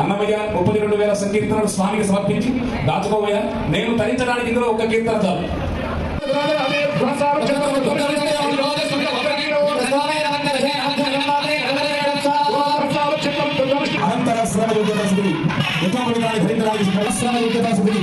అన్నమయ్య ముప్పై రెండు వేల సంకీర్తనలు స్వామికి సమర్పించి దాచుకోవయ్య నేను తరించడానికి ఇందులో ఒక కీర్తన చాలు. అనంతర శ్రమ యోగ్యత స్థితి యథాపడితాన్ని ధరించడానికి శ్రమ యోగ్యత స్థితి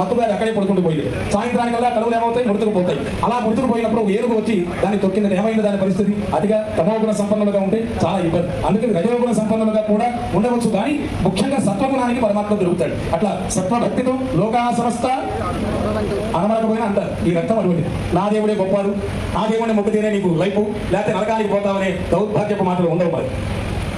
మత్తుగా అక్కడే పడుకుంటూ పోయింది. సాయంత్రానికల్లా కలువులు ఏమవుతాయి? ముడుతుకు పోతాయి. అలా ముడుతుకు పోయినప్పుడు ఒక ఏనుగు వచ్చి దాన్ని తొక్కిందని ఏమైంది దాని పరిస్థితి? అతిగా తమోగుణ సంపన్నులుగా ఉంటే చాలా ఇబ్బంది. అందుకని రజోగుణ సంపన్నులుగా కూడా ఉండవచ్చు. కానీ ముఖ్యంగా సత్వగుణానికి పరమాత్మ దొరుకుతాడు. అట్లా సత్వభక్తితో లోకా సంస్థ అనమనకపోయినా అంటారు ఈ రక్తం అటువంటి. నా దేవుడే గొప్పాడు నా దేవుడిని మొక్కుతేనే నీకు లైఫ్. లేకపోతే నరకానికి పోతావనే దౌర్భాగ్యపు మాటలు ఉండవు మరి.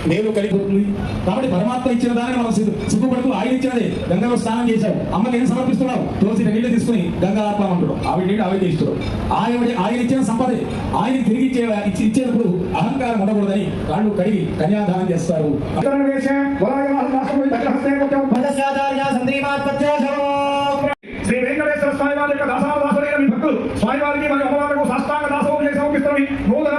మేలు కలిగిపోతుంది. కాబట్టి పరమాత్మ ఇచ్చిన దానికి మనం సిగ్గు సిగ్గుపడుతూ ఆయన ఇచ్చినదే గంగలో స్నానం చేశావు అమ్మకి ఏం సమర్పిస్తున్నావు తులసి నీళ్ళు తీసుకుని గంగా ఆత్మ అంటున్నావు ఆవిడ నీళ్ళు ఆవిడ ఇస్తున్నావు ఆయన ఆయన ఇచ్చిన సంపదే. ఆయన తిరిగి ఇచ్చే ఇచ్చి ఇచ్చేటప్పుడు అహంకారం ఉండకూడదని కాళ్ళు కడిగి కన్యాదానం చేస్తారు. శ్రీ వెంకటేశ్వర స్వామి వారి యొక్క దాసాదాసుడైన మీ భక్తులు. స్వామి వారికి మరియు అమ్మవారికి సాష్టాంగ చేసి సమర్పిస్తున్నవి నూతన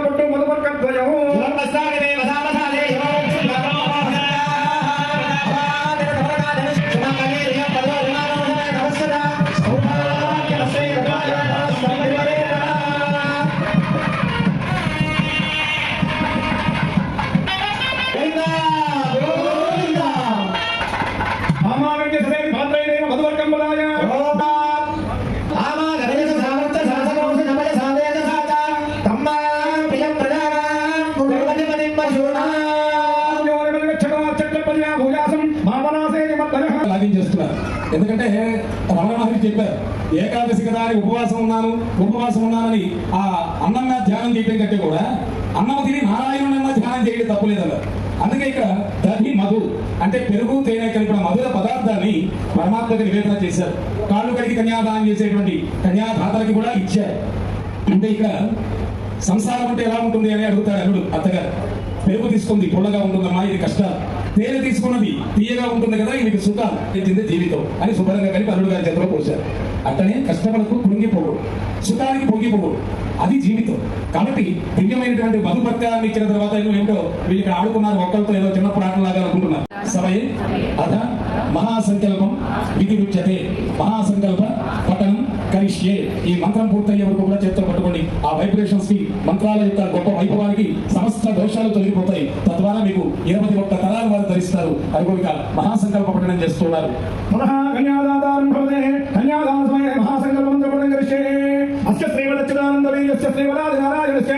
ఎందుకంటే రమణ మహర్షి చెప్పారు ఏకాదశి కదా అని ఉపవాసం ఉన్నాను ఉపవాసం ఉన్నానని ఆ అన్నంగా ధ్యానం చేయడం కంటే కూడా అన్నం తిని నారాయణునన్నా ధ్యానం చేయడం తప్పులేదన్నారు అందుకే ఇక్కడ మధు. అంటే పెరుగు తేనె కలిపిన మధుర పదార్థాన్ని పరమాత్మకు నివేదన చేశారు. కాళ్ళు కడిగి కన్యాదానం చేసేటువంటి కన్యాదాతలకి కూడా ఇచ్చారు. అంటే ఇక్కడ సంసారం అంటే ఎలా ఉంటుంది అని అడుగుతాడు అల్లుడు అత్తగారు. పెరుగు తీసుకుంది పుల్లగా ఉంటుందమ్మా ఇది కష్టాలు తేనె తీసుకున్నది తీయగా ఉంటుంది కదా ఇది సుఖాలు ఇచ్చింది జీవితం అని శుభ్రంగా కలిపి అల్లుడు గారి చేతిలో పోశారు. అట్టనే కష్టపడకు పొంగిపోకూడదు సుఖానికి పొంగిపోకూడదు అది జీవితం. కాబట్టి దివ్యమైనటువంటి ప్రత్యాన్ని ఇచ్చిన తర్వాత ఏమో ఏమిటో వీళ్ళు ఇక్కడ ఆడుకున్నారు ఒక్కరితో ఏదో చిన్న ప్రాణలాగా అనుకుంటున్నారు. సభయే అథ మహాసంకల్పం విధి రుచ్యతే మహాసంకల్ప పఠనం. కరిష్యే ఈ మంత్రం పూర్తయ్యే వరకు కూడా చేత్తో పట్టుకోండి. ఆ వైబ్రేషన్స్కి మంత్రాల యొక్క గొప్ప వైభవానికి సమస్త దోషాలు తొలగిపోతాయి. తద్వారా మీకు ఇరవై ఒక్క తరాలు వారు ధరిస్తారు. అది ఇక మహాసంకల్ప పఠనం చేస్తున్నారు. పునః కన్యాదాతారం భవతే. కన్యాదాన సమయ మహాసంకల్పం ద్రవణం కరిష్యే. అస్య శ్రీవదచ్చిదానంద వీర్యస్య శ్రీవరాజ నారాయణస్య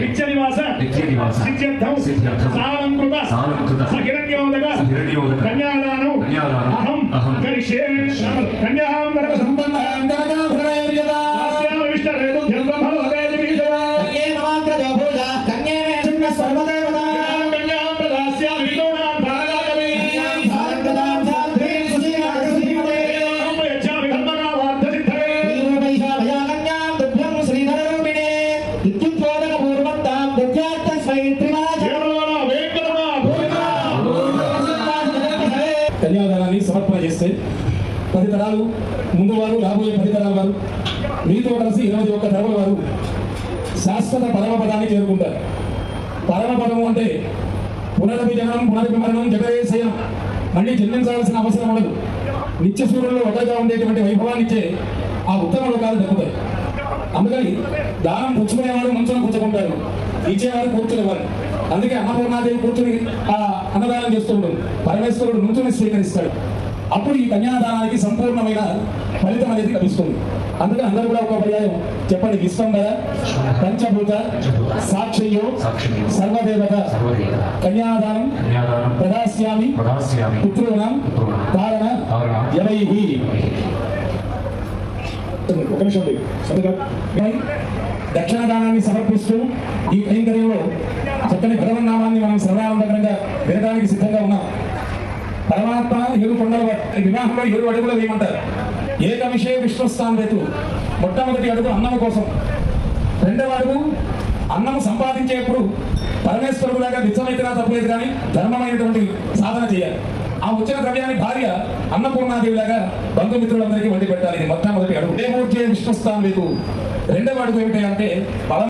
పరబ్రహ్మలోకే పరబ్రహ్మలోకే నిత్య నివాస నిత్య నివాస సిద్ధ్యర్థం సిద్ధ్యర్థం సాలంకృత సాలంకృత సహిరణ్యోదక హిరణ్యోదక కన్యాదానం కన్యాదానం అహం అహం కరిష్యే కన్యాం నరక సంపన్న పది తరాలు ముందు వారు రాబోయే పది తరాల వారు మీతో కలిసి ఇరవై ఒక్క తరముల వారు శాశ్వత పరమపదాన్ని చేరుకుంటారు. పరమపదము అంటే పునరపి పునర్విమరణం జగదేశయం. మళ్ళీ జన్మించాల్సిన అవసరం ఉండదు. నిత్య సూర్యుల్లో ఒకటిగా ఉండేటువంటి వైభవాన్ని ఇచ్చే ఆ ఉత్తమ లోకాలు దక్కుతాయి. అందుకని దానం పుచ్చుకునేవాడు మంచున పుచ్చుకుంటారు. ఇచ్చేవారు కూర్చునేవారు అందుకే అన్నపూర్ణాదేవి కూర్చుని ఆ అన్నదానం చేస్తూ ఉంటుంది. పరమేశ్వరుడు నుంచుని స్వీకరిస్తాడు. అప్పుడు ఈ కన్యాదానానికి సంపూర్ణమైన ఫలితం అనేది లభిస్తుంది. అందుకే అందరూ కూడా ఒక పర్యాయం చెప్పండి. విశ్వం కదా? పంచభూత సాక్షియో సాక్షియో. సర్వదేవత. కన్యాదానం ప్రదాస్యామి పుత్రుణం పుత్రుణాం ధారణ యవై ఒక నిమిషం. దక్షిణ దానాన్ని సమర్పిస్తూ ఈ కైంకర్యంలో చక్కని భగవన్నామాన్ని మనం సర్వానందకరంగా వినడానికి సిద్ధంగా ఉన్నాం. పరమాత్మ ఏడు కొండల వివాహంలో ఏడు అడుగులు వేయమంటారు. ఏక విషయ విశ్వస్థానం రేతు. మొట్టమొదటి అడుగు అన్నము కోసం. రెండవ అడుగు అన్నం సంపాదించేప్పుడు పరమేశ్వరుడులాగా నిత్యమైతేనా తప్పలేదు కానీ ధర్మమైనటువంటి సాధన చేయాలి. ఆ వచ్చిన ద్రవ్యాన్ని భార్య అన్నపూర్ణాదేవిలాగా బంధుమిత్రులందరికీ వండి పెట్టాలి. ఇది మొట్టమొదటి అడుగు. దేవూర్జే విశ్వస్థానం రేతు. రెండవ అడుగు ఏమిటంటే బలం